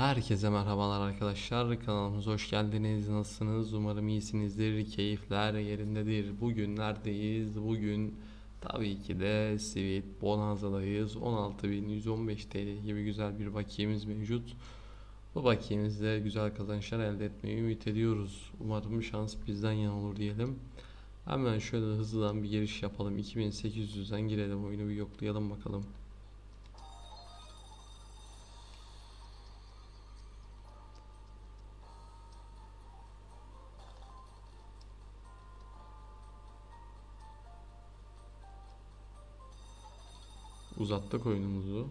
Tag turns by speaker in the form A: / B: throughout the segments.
A: Herkese merhabalar arkadaşlar. Kanalımıza hoş geldiniz. Nasılsınız? Umarım iyisinizdir. Keyifler yerindedir. Bugün neredeyiz? Bugün tabii ki de Sweet Bonanza'dayız. 16.115 TL gibi güzel bir bakiyemiz mevcut. Bu bakiyemizde güzel kazançlar elde etmeyi ümit ediyoruz. Umarım şans bizden yana olur diyelim. Hemen şöyle hızlıdan bir giriş yapalım. 2800'den girelim oyunu bir yoklayalım bakalım. Uzattık oyunumuzu.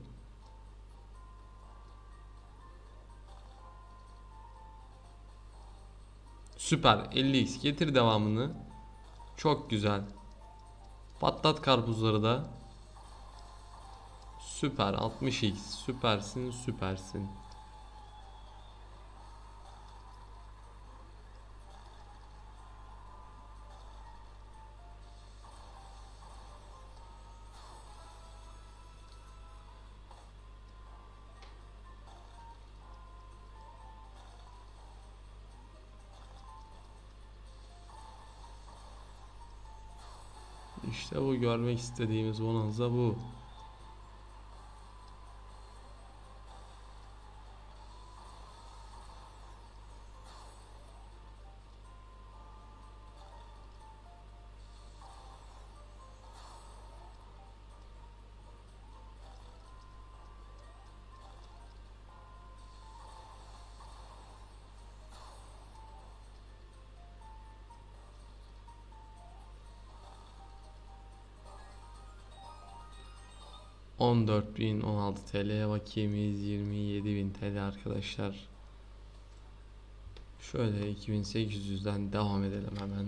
A: Süper 50x getir devamını. Çok güzel. Patlat karpuzları da. Süper 60x süpersin süpersin. İşte bu görmek istediğimiz bonanza bu. On dört bin on altı TL'ye bakiyemiz 27.000 TL arkadaşlar. Şöyle 2800'den devam edelim hemen.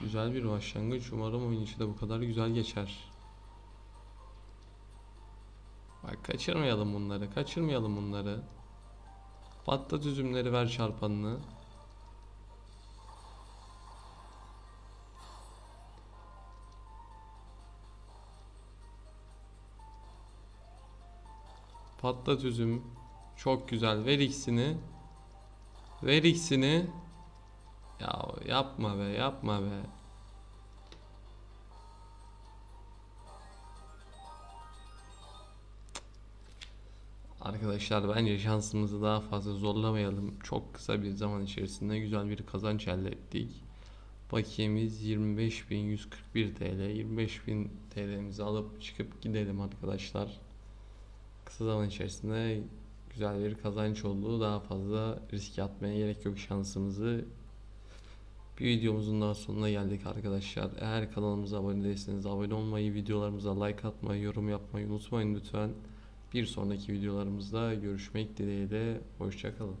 A: Güzel bir başlangıç. Umarım oyun içi de bu kadar güzel geçer. Bak kaçırmayalım bunları. Kaçırmayalım bunları. Patlat üzümleri ver çarpanını. Patlat üzüm. Çok güzel. Ver ikisini. Ver ikisini. Ya yapma be, yapma be. Arkadaşlar bence şansımızı daha fazla zorlamayalım. Çok kısa bir zaman içerisinde güzel bir kazanç elde ettik. Bakiyemiz 25.141 TL. 25.000 TL'mizi alıp çıkıp gidelim arkadaşlar. Kısa zaman içerisinde güzel bir kazanç oldu. Daha fazla riske atmaya gerek yok şansımızı. Bir videomuzun daha sonuna geldik arkadaşlar. Eğer kanalımıza abone değilseniz abone olmayı, videolarımıza like atmayı, yorum yapmayı unutmayın lütfen. Bir sonraki videolarımızda görüşmek dileğiyle. Hoşçakalın.